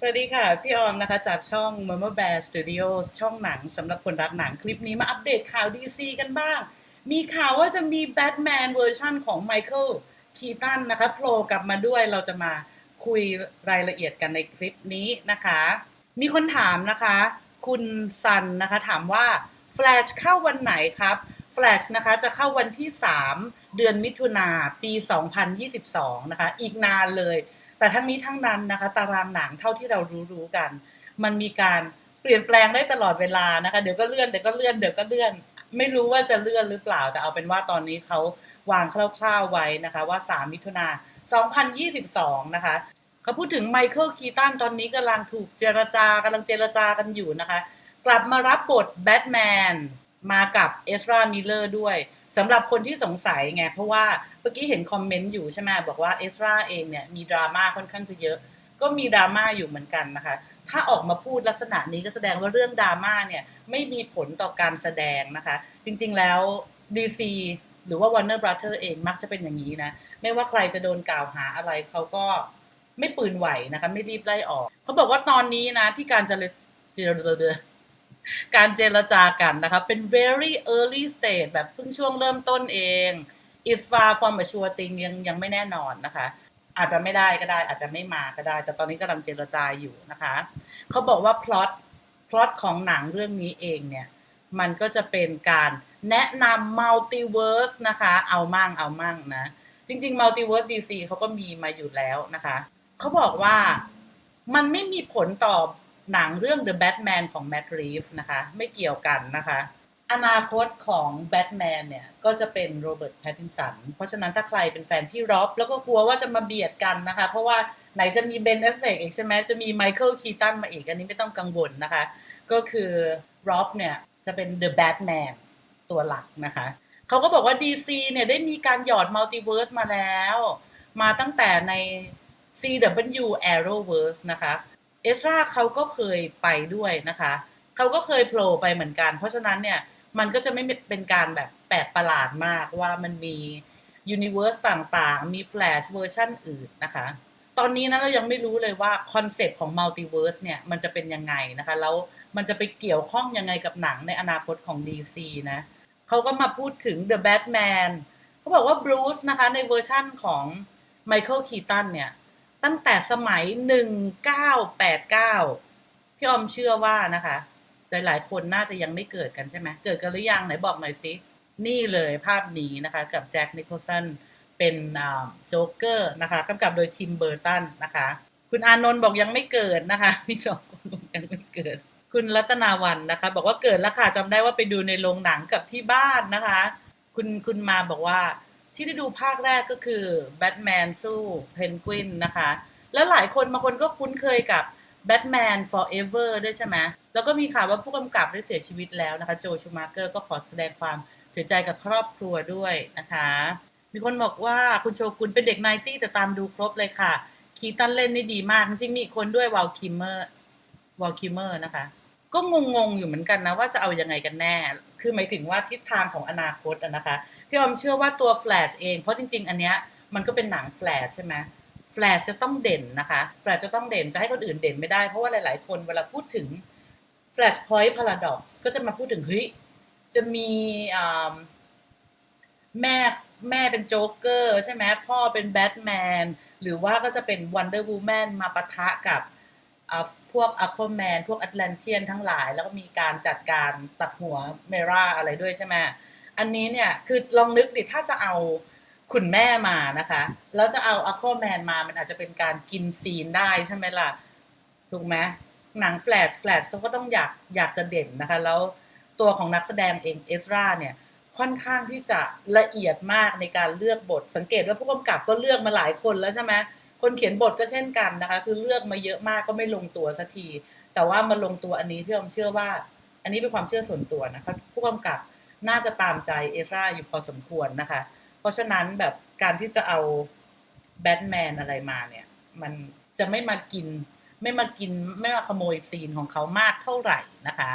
สวัสดีค่ะ พี่ออมนะคะจากช่อง Mama Bear Studio ช่องหนังสำหรับคนรักหนังคลิปนี้มาอัปเดตข่าว DC กันบ้าง มีข่าวว่าจะมีแบทแมนเวอร์ชั่นของไมเคิลคีตันนะคะโผล่กลับมาด้วยเราจะมาคุยรายละเอียดกันในคลิปนี้นะคะ มีคนถามนะคะ คุณซันนะคะถามว่า Flash เข้าวันไหนครับ Flash นะคะจะเข้าวันที่ 3 เดือนมิถุนาปี 2022 นะคะ อีกนานเลย แต่ทั้งนี้ทั้งนั้นนะคะ ตารางหนังเท่าที่เรารู้ๆกัน มันมีการเปลี่ยนแปลงได้ตลอดเวลานะคะ เดี๋ยวก็เลื่อนเดี๋ยวก็เลื่อนเดี๋ยวก็เลื่อน ไม่รู้ว่าจะเลื่อนหรือเปล่า แต่เอาเป็นว่าตอนนี้เขาวางคร่าวๆไว้นะคะ ว่า 3 มิถุนา2022 นะคะเขาพูดถึงไมเคิลคีตันตอนนี้กำลังถูกเจรจากำลังเจรจากันอยู่นะคะ กลับมารับบทแบทแมนมากับเอสรามิเลอร์ด้วย สำหรับคนที่สงสัยไง เพราะว่าเมื่อกี้เห็นคอมเมนต์อยู่ใช่ไหมบอกว่าเอสราเองเนี่ยมีดราม่าค่อนข้างจะเยอะ ก็มีดราม่าอยู่เหมือนกันนะคะ ถ้าออกมาพูดลักษณะนี้ก็แสดงว่าเรื่องดราม่าเนี่ยไม่มีผลต่อการแสดงนะคะ จริงๆแล้ว DC หรือว่า Warner Brother เองมักจะเป็นอย่างนี้นะ ไม่ว่าใครจะโดนกล่าวหาอะไรเขาก็ไม่ปืนไหวนะคะ ไม่รีบไล่ออก เขาบอกว่าตอนนี้นะที่การจะเจร การเจรจากันนะคะเป็น very early stage แบบเพิ่งช่วงเริ่มต้นเอง is far from a sure thing ยังยังไม่แน่นอนนะคะ อาจจะไม่ได้ก็ได้อาจจะไม่มาก็ได้ แต่ตอนนี้กำลังเจรจาอยู่นะคะเขาบอกว่าพล็อตพล็อตของหนังเรื่องนี้เองเนี่ยมันก็จะเป็นการแนะนำมัลติเวิร์สนะคะ เอามั่งเอามั่งนะ จริงๆมัลติเวิร์สดีซีเขาก็มีมาอยู่แล้วนะคะ เขาบอกว่ามันไม่มีผลต่อ หนังเรื่อง The Batman ของ Matt Reeves นะคะ ไม่เกี่ยวกันนะคะ อนาคตของแบทแมนเนี่ย ก็จะเป็นโรเบิร์ตแพตตินสัน เพราะฉะนั้นถ้าใครเป็นแฟนพี่ร็อบแล้วก็กลัวว่าจะมาเบียดกันนะคะ เพราะว่าไหนจะมีเบนเอฟเฟกอีกใช่ไหมจะมีไมเคิลคีตันมาอีก อันนี้ไม่ต้องกังวลนะคะ ก็คือร็อบเนี่ย จะเป็น The Batman ตัวหลักนะคะเขาก็บอกว่า DC เนี่ยได้มีการหยอดมัลติเวิร์สมาแล้ว มาตั้งแต่ใน CW Arrowverse นะคะ เอสราเขาก็เคยไปด้วยนะคะ เขาก็เคยโผล่ไปเหมือนกัน เพราะฉะนั้นเนี่ยมันก็จะไม่เป็นการแบบแปลกประหลาดมากว่ามันมียูนิเวอร์สต่างๆ มีแฟลชเวอร์ชันอื่นนะคะ ตอนนี้นะเรายังไม่รู้เลยว่าคอนเซปต์ของมัลติเวิร์สเนี่ยมันจะเป็นยังไงนะคะ แล้วมันจะไปเกี่ยวข้องยังไงกับหนังในอนาคตของ DC นะเขาก็มาพูดถึง The Batman เขาบอกว่าบรูซนะคะในเวอร์ชั่นของไมเคิลคีตันเนี่ย ตั้งแต่สมัย 1989 พี่ออมเชื่อว่านะคะ หลายๆ คนน่าจะยังไม่เกิดกันใช่ไหม เกิดกันหรือยังไหนบอกหน่อยสิ นี่เลยภาพนี้นะคะ กับแจ็คนิโคลสันเป็นโจ๊กเกอร์นะคะกำกับโดยทิมเบอร์ตันนะคะ คุณอานนท์บอกยังไม่เกิดนะคะมีสองคนยังไม่เกิด คุณรัตนาวันนะคะ บอกว่าเกิดแล้วค่ะจำได้ว่าไปดูในโรงหนังกับที่บ้านนะคะ คุณคุณมาบอกว่า ที่ได้ดูภาคแรกก็คือแบทแมนสู้เพนกวินนะคะ แล้วหลายคนบางคนก็คุ้นเคยกับแบทแมน forever ด้วยใช่ไหมแล้วก็มีข่าวว่าผู้กำกับได้เสียชีวิตแล้วนะคะ โจชูมาเกอร์ก็ขอแสดงความเสียใจกับครอบครัวด้วยนะคะ มีคนบอกว่าคุณโชกุนเป็นเด็กไนตี้แต่ตามดูครบเลยค่ะ คีตันเล่นได้ดีมาก จริงมีคนด้วยวอลคิมเมอร์วอลคิมเมอร์นะคะ ก็งงๆอยู่เหมือนกันนะว่าจะเอายังไงกันแน่ คือหมายถึงว่าทิศทางของอนาคตนะคะพี่ออมเชื่อว่าตัว Flash เอง เพราะจริง ๆ อันเนี้ยมันก็เป็นหนัง Flash ใช่ไหม Flash จะต้องเด่นนะคะ Flash จะต้องเด่นจะให้คนอื่นเด่นไม่ได้ เพราะว่าหลาย ๆ คนเวลาพูดถึง Flashpoint Paradox ก็จะมาพูดถึงเฮ้ยจะมีแม่แม่เป็นโจ๊กเกอร์ใช่ไหมพ่อเป็นแบทแมนหรือว่าก็จะเป็นวันเดอร์วูแมนมาปะทะกับ พวกอะควาแมนพวกแอตแลนเทียนทั้งหลาย แล้วก็มีการจัดการตัดหัวเมราอะไรด้วยใช่ไหมอันนี้เนี่ยคือลองนึกดิถ้าจะเอาคุณแม่มานะคะแล้วจะเอาอะควาแมนมามันอาจจะเป็นการกินซีนได้ใช่ไหมล่ะ ถูกไหมหนังแฟลชแฟลชเขาก็ต้องอยากอยากจะเด่นนะคะ แล้วตัวของนักแสดงเองเอสราเนี่ยค่อนข้างที่จะละเอียดมากในการเลือกบท สังเกตว่าผู้กำกับก็เลือกมาหลายคนแล้วใช่ไหม คนเขียนบทก็เช่นกันนะคะ คือเลือกมาเยอะมากก็ไม่ลงตัวสักที แต่ว่ามาลงตัวอันนี้พี่อมเชื่อว่า อันนี้เป็นความเชื่อส่วนตัวนะคะผู้กำกับน่าจะตามใจเอซราอยู่พอสมควรนะคะ เพราะฉะนั้นแบบการที่จะเอาแบทแมนอะไรมาเนี่ย มันจะไม่มากิน ไม่มากินไม่มาขโมยซีนของเขามากเท่าไหร่นะคะ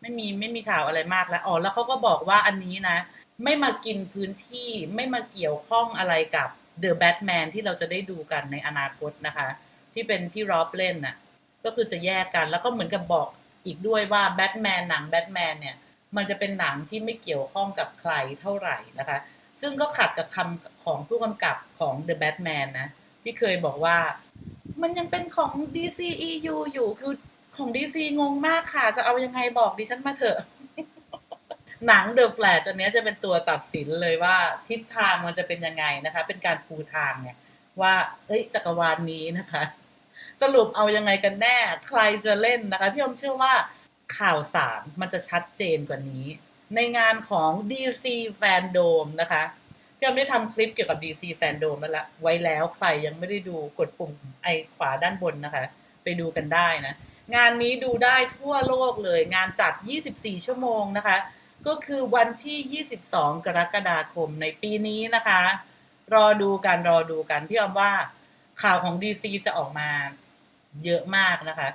ไม่มีไม่มีข่าวอะไรมากแล้วอ๋อแล้วเขาก็บอกว่าอันนี้นะ ไม่มากินพื้นที่ไม่มาเกี่ยวข้องอะไรกับ เดอะแบทแมนที่เราจะได้ดูกันในอนาคตนะคะ ที่เป็นพี่รอบเล่นน่ะก็คือจะแยกกันแล้วก็เหมือนกับบอกอีกด้วยว่าแบทแมนหนังแบทแมนเนี่ย มันจะเป็นหนังที่ไม่เกี่ยวข้องกับใครเท่าไหร่นะคะ ซึ่งก็ขัดกับคำของผู้กำกับของ The Batman นะ ที่เคยบอกว่ามันยังเป็นของ DCEU อยู่คือของ DC งงมากค่ะ จะเอายังไงบอกดิฉันมาเถอะ หนัง The Flash อันนี้จะเป็นตัวตัดสินเลยว่าทิศทางมันจะเป็นยังไงนะคะ เป็นการปูทางเนี่ยว่าเอ้ยจักรวาลนี้นะคะ สรุปเอายังไงกันแน่ใครจะเล่นนะคะ พี่อมเชื่อว่าข่าวสารมันจะชัดเจนกว่านี้ ในงานของ DC Fandom นะคะพี่อมได้ทำคลิปเกี่ยวกับ DC Fandom แล้วละไว้แล้วใครยังไม่ได้ดูกดปุ่มไอขวาด้านบนนะคะ ไปดูกันได้นะ งานนี้ดูได้ทั่วโลกเลย งานจัด 24 ชั่วโมงนะคะ ก็คือวันที่ 22 กรกฎาคมในปีนี้นะคะ รอดูกันรอดูกัน พี่ออมว่าข่าวของ DC จะออกมาเยอะมากนะคะ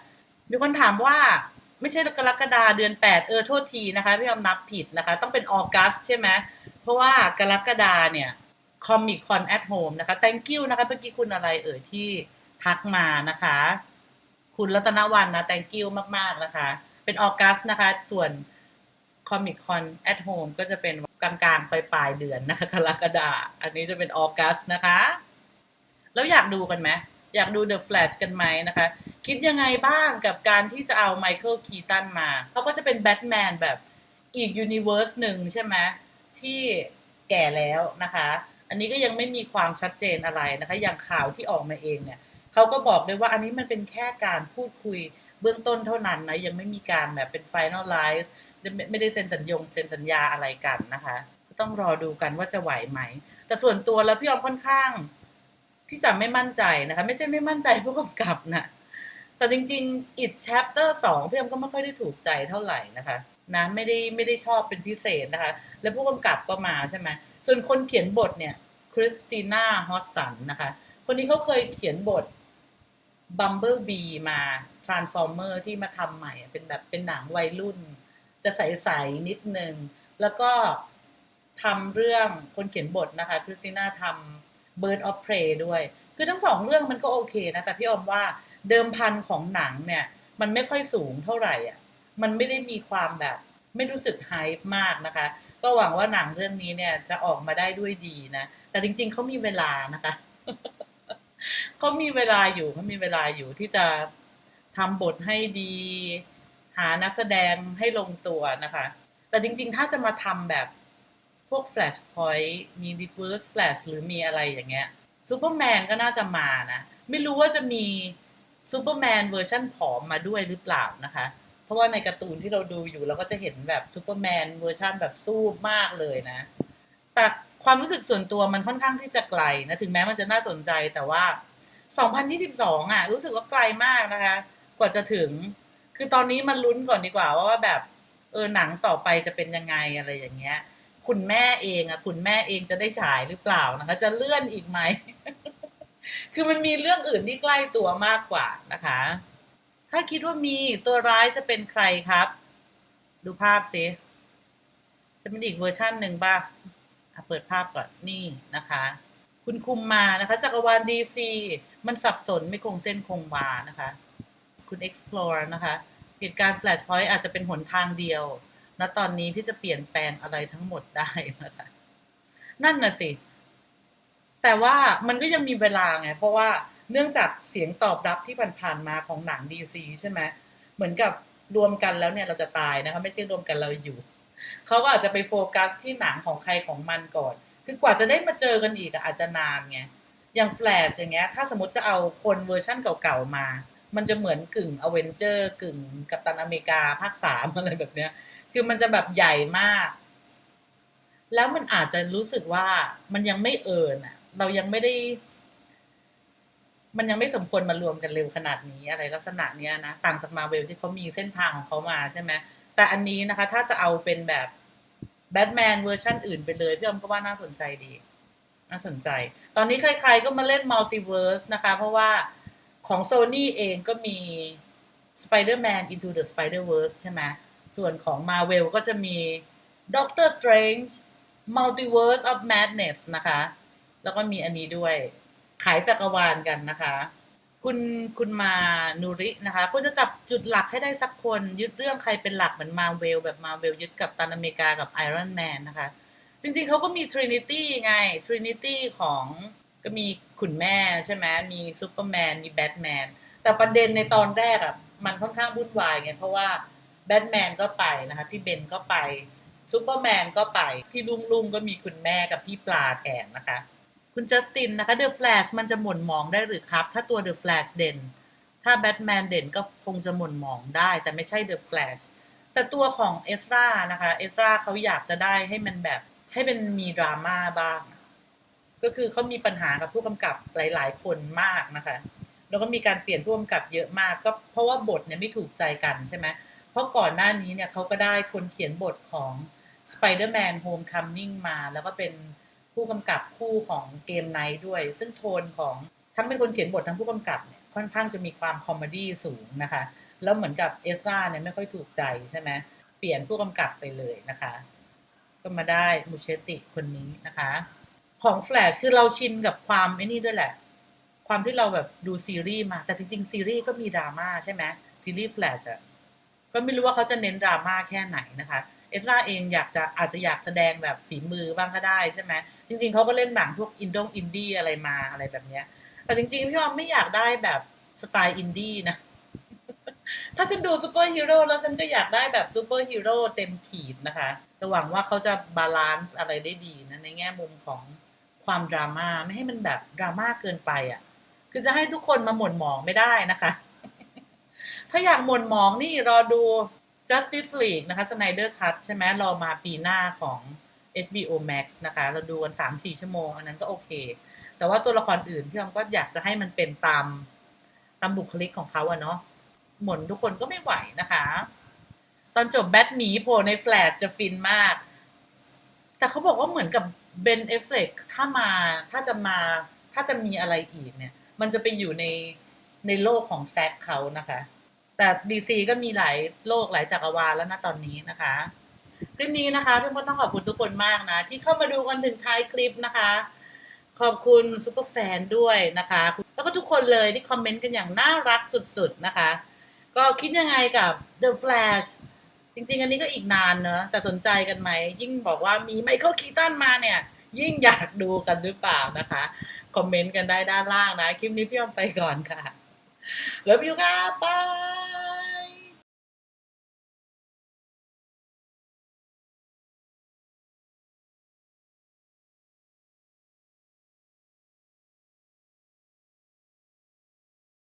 มีคนถามว่าไม่ใช่กรกฎาเดือน 8 เออโทษทีนะคะ พี่ออมนับผิดนะคะ ต้องเป็นออกัสใช่ไหมเพราะว่ากรกฎาเนี่ยคอมิคคอนแอ t โฮมนะคะ thank you นะคะเมื่อกี้คุณอะไรเอ่ยที่ทักมานะคะ คุณรัตนวันนะ thank you มาก ๆ นะคะ เป็นออกัสนะคะ ส่วน Comic Con at Home ก็จะเป็นกลางๆปลายเดือนนะคะกรกฎาอันนี้จะเป็นออกัสนะคะ แล้วอยากดูกันไหมอยากดู The Flash กันไหมนะคะ คิดยังไงบ้างกับการที่จะเอาไมเคิลคีตันมา เขาก็จะเป็นแบทแมนแบบอีกยูนิเวอร์สหนึ่งใช่ไหมที่แก่แล้วนะคะ อันนี้ก็ยังไม่มีความชัดเจนอะไรนะคะ อย่างข่าวที่ออกมาเองเนี่ยเขาก็บอกเลยว่าอันนี้มันเป็นแค่การพูดคุยเบื้องต้นเท่านั้นนะ ยังไม่มีการแบบเป็น finalize ไม่ได้เซ็นสัญญงเซ็นสัญญาอะไรกันนะคะก็ต้องรอดูกันว่าจะไหวไหม แต่ส่วนตัวแล้วพี่ออมค่อนข้าง ที่จะไม่มั่นใจนะคะ ไม่ใช่ไม่มั่นใจผู้กำกับนะแต่จริงๆ it chapter สองพี่ออมก็ไม่ค่อยได้ถูกใจเท่าไหร่นะคะนะไม่ได้ไม่ได้ชอบเป็นพิเศษนะคะ แล้วผู้กำกับก็มาใช่ไหมส่วนคนเขียนบทเนี่ยคริสติน่าฮอสสันนะคะ คนนี้เขาเคยเขียนบท Bumblebee มา Transformer ที่มาทำใหม่เป็นแบบเป็นหนังวัยรุ่น จะใสๆนิดนึง แล้วก็ทำเรื่องคนเขียนบทนะคะคริสติน่าทำ Bird of Prey ด้วย คือทั้งสองเรื่องมันก็โอเคนะ แต่พี่อมว่าเดิมพันของหนังเนี่ย มันไม่ค่อยสูงเท่าไหร่อะมันไม่ได้มีความแบบไม่รู้สึกไฮป์มากนะคะ ก็หวังว่าหนังเรื่องนี้เนี่ยจะออกมาได้ด้วยดีนะ แต่จริง ๆ เขามีเวลานะคะเขามีเวลาอยู่เขามีเวลาอยู่ที่จะทำบทให้ดี หานักแสดงให้ลงตัวนะคะ แต่จริงๆ ถ้าจะมาทำแบบพวก Flashpoint มี Reverse Flash หรือมีอะไรอย่างเงี้ยซูเปอร์แมนก็น่าจะมานะ ไม่รู้ว่าจะมีซูเปอร์แมนเวอร์ชั่นผอมมาด้วยหรือเปล่านะคะ เพราะว่าในการ์ตูนที่เราดูอยู่เราก็จะเห็นแบบซูเปอร์แมนเวอร์ชั่นแบบสู้มากเลยนะ แต่ความรู้สึกส่วนตัวมันค่อนข้างที่จะไกลนะ ถึงแม้มันจะน่าสนใจแต่ว่า 2022อะรู้สึกว่าไกลมากนะคะ กว่าจะถึง คือตอนนี้มันลุ้นก่อนดีกว่าว่าแบบ เออหนังต่อไปจะเป็นยังไงอะไรอย่างเงี้ย คุณแม่เองอะคุณแม่เองจะได้ฉายหรือเปล่านะคะ จะเลื่อนอีกไหม คือมันมีเรื่องอื่นที่ใกล้ตัวมากกว่านะคะ ถ้าคิดว่ามีตัวร้ายจะเป็นใครครับ ดูภาพสิจะเป็นอีกเวอร์ชั่นหนึ่งป่ะอะเปิดภาพก่อนนี่นะคะ คุณคุมมานะคะจักรวาลดีซีมันสับสนไม่คงเส้นคงวานะคะ คุณ explore นะคะเหตุการณ์ flashpoint อาจจะเป็นหนทางเดียวณตอนนี้ที่จะเปลี่ยนแปลงอะไรทั้งหมดได้นะคะนั่นน่ะสิ แต่ว่ามันก็ยังมีเวลาไง เพราะว่าเนื่องจากเสียงตอบรับที่ผ่านๆมาของหนังดีซีใช่ไหมเหมือนกับรวมกันแล้วเนี่ยเราจะตายนะคะ ไม่ใช่รวมกันเราอยู่ เขาก็อาจจะไปโฟกัสที่หนังของใครของมันก่อน คือกว่าจะได้มาเจอกันอีกอะอาจจะนานไง อย่างแฟลชอย่างเงี้ย ถ้าสมมติจะเอาคนเวอร์ชั่นเก่าๆมา มันจะเหมือนกึ่งอเวนเจอร์กึ่งกัปตันอเมริกาภาคสามอะไรแบบเนี้ย คือมันจะแบบใหญ่มาก แล้วมันอาจจะรู้สึกว่ามันยังไม่เอิญอะ เรายังไม่ได้ มันยังไม่สมควรมารวมกันเร็วขนาดนี้อะไรลักษณะเนี้ยนะต่างจากมาเวลที่เขามีเส้นทางของเขามาใช่ไหมแต่อันนี้นะคะ ถ้าจะเอาเป็นแบบแบทแมนเวอร์ชันอื่นไปเลย พี่อมก็ว่าน่าสนใจดี น่าสนใจ ตอนนี้ใครๆก็มาเล่นมัลติเวิร์สนะคะ เพราะว่า ของ Sony เองก็มี Spider-Man Into the Spider-Verse ใช่ไหมส่วนของ Marvel ก็จะมี Doctor Strange Multiverse of Madness นะคะ แล้วก็มีอันนี้ด้วย ขายจักรวาลกันนะคะ คุณคุณมานูรินะคะคุณจะจับจุดหลักให้ได้สักคน ยึดเรื่องใครเป็นหลักเหมือนมาเวลแบบมาเวลยึดกับตันอเมริกากับไอรอนแมนนะคะ จริงๆเขาก็มี Trinity ไง Trinity ของ ก็มีขุนแม่ใช่ไหมมีซูเปอร์แมนมีแบทแมนแต่ประเด็นในตอนแรกอะมันค่อนข้างวุ่นวายไงเพราะว่าแบทแมนก็ไปนะคะพี่เบนก็ไปซูเปอร์แมนก็ไปที่ลุงลุงก็มีคุณแม่กับพี่ปลาแทนนะคะ คุณจัสตินนะคะเดอะแฟลชมันจะหม่นมองได้หรือครับ ถ้าตัวเดอะแฟลชเด่น ถ้าแบทแมนเด่นก็คงจะหม่นมองได้ แต่ไม่ใช่เดอะแฟลชแต่ตัวของเอสรานะคะเอสราเขาอยากจะได้ให้มันแบบให้มันมีดราม่าบ้าง ก็คือเขามีปัญหากับผู้กำกับหลาย ๆ คนมากนะคะ แล้วก็มีการเปลี่ยนผู้กำกับเยอะมาก ก็เพราะว่าบทเนี่ยไม่ถูกใจกันใช่ไหมเพราะก่อนหน้านี้เนี่ยเขาก็ได้คนเขียนบทของ Spider-Man Homecoming มา แล้วก็เป็นผู้กำกับคู่ของเกมไนท์ด้วย ซึ่งโทนของทั้งเป็นคนเขียนบททั้งผู้กำกับเนี่ยค่อนข้างจะมีความคอมเมดี้สูงนะคะ แล้วเหมือนกับเอสราเนี่ยไม่ค่อยถูกใจใช่ไหมเปลี่ยนผู้กำกับไปเลยนะคะ ก็มาได้มูเชติคนนี้นะคะ ของแฟลชคือเราชินกับความไอ้นี่ด้วยแหละ ความที่เราแบบดูซีรีส์มา แต่จริงๆซีรีส์ก็มีดราม่าใช่ไหมซีรีส์แฟลชอะก็ไม่รู้ว่าเขาจะเน้นดราม่าแค่ไหนนะคะเอสราเองอยากจะอาจจะอยากแสดงแบบฝีมือบ้างก็ได้ใช่ไหมจริง ๆเขาก็เล่นหนังพวกอินดงอินดี้อะไรมาอะไรแบบเนี้ย แต่จริงๆพี่ว่าไม่อยากได้แบบสไตล์อินดี้นะถ้าฉันดูซูเปอร์ฮีโร่แล้วฉันก็อยากได้แบบซูเปอร์ฮีโร่เต็มขีดนะคะแต่หวังว่าเขาจะบาลานซ์อะไรได้ดีนะในแง่มุมของ ความดราม่าไม่ให้มันแบบดราม่าเกินไปอะ คือจะให้ทุกคนมาหม่นหมองไม่ได้นะคะ ถ้าอยากหม่นหมองนี่รอดู Justice League นะคะ Snyder Cut ใช่ไหมรอมาปีหน้าของ HBO Max นะคะ เราดูกัน 3-4 ชั่วโมง อันนั้นก็โอเค แต่ว่าตัวละครอื่นพี่ออมก็อยากจะให้มันเป็นตามตามบุคลิกของเขาอะเนาะหม่นทุกคนก็ไม่ไหวนะคะ ตอนจบแบทหมีโผล่ในแฟลชจะฟินมาก แต่เขาบอกว่าเหมือนกับ เบนเอฟเฟกถ้ามาถ้าจะมาถ้าจะมีอะไรอีกเนี่ย มันจะไปอยู่ในในโลกของแซกเขานะคะ แต่ดีซีก็มีหลายโลกหลายจักรวาลแล้วนะตอนนี้นะคะคลิปนี้นะคะพี่มดต้องขอบคุณทุกคนมากนะ ที่เข้ามาดูกันถึงท้ายคลิปนะคะ ขอบคุณซูเปอร์แฟนด้วยนะคะ แล้วก็ทุกคนเลยที่คอมเมนต์กันอย่างน่ารักสุดๆนะคะ ก็คิดยังไงกับ The Flash จริง ๆ อันนี้ก็อีกนานเนอะแต่สนใจกันไหม ยิ่งบอกว่ามีไมเคิลคีตันมาเนี่ย ยิ่งอยากดูกันหรือเปล่านะคะ คอมเมนต์กันได้ด้านล่างนะ คลิปนี้พี่ออมไปก่อนค่ะ แล้วพี่ค่ะบาย